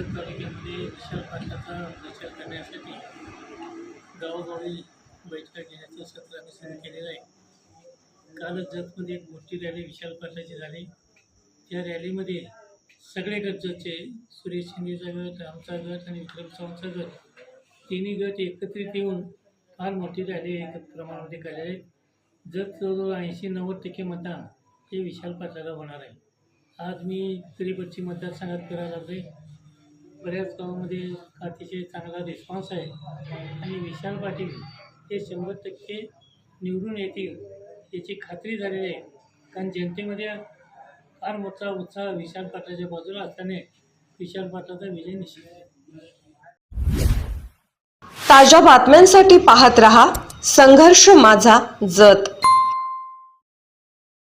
कर्जत तालुक्यामध्ये विषाणू प्रचार करण्यासाठी गावोगावी बैठका घेण्याचं सत्र आम्ही सुरू केलेलं आहे. कालच जतमध्ये एक मोठी रॅली विशाल पाटलाची झाली. त्या रॅलीमध्ये सगळे गटचे सुरेश शिंदेचा गट आमचा गट आणि विक्रम सावंतचा गट तिन्ही गट एकत्रित येऊन फार मोठी रॅली एकत्र प्रमाणामध्ये केलेली आहे. जत जवळजवळ ऐंशी नव्वद टक्के मतदान हे विशाल पाटलाला होणार आहे. आज मी त्रिपक्षी मतदारसंघात करायला लागले बऱ्याच गावामध्ये अतिशय चांगला रिस्पॉन्स आहे. आणि विशाल पाटील हे शंभर टक्के निवडून येतील याची खात्री झालेली आहे. कारण जनतेमध्ये फार मोठा उत्साह विशाल पाटलाच्या बाजूला असल्याने विशाल पाटलाचा विजय निश्चित आहे. ताज्या बातम्यांसाठी पाहत रहा संघर्ष माझा जत.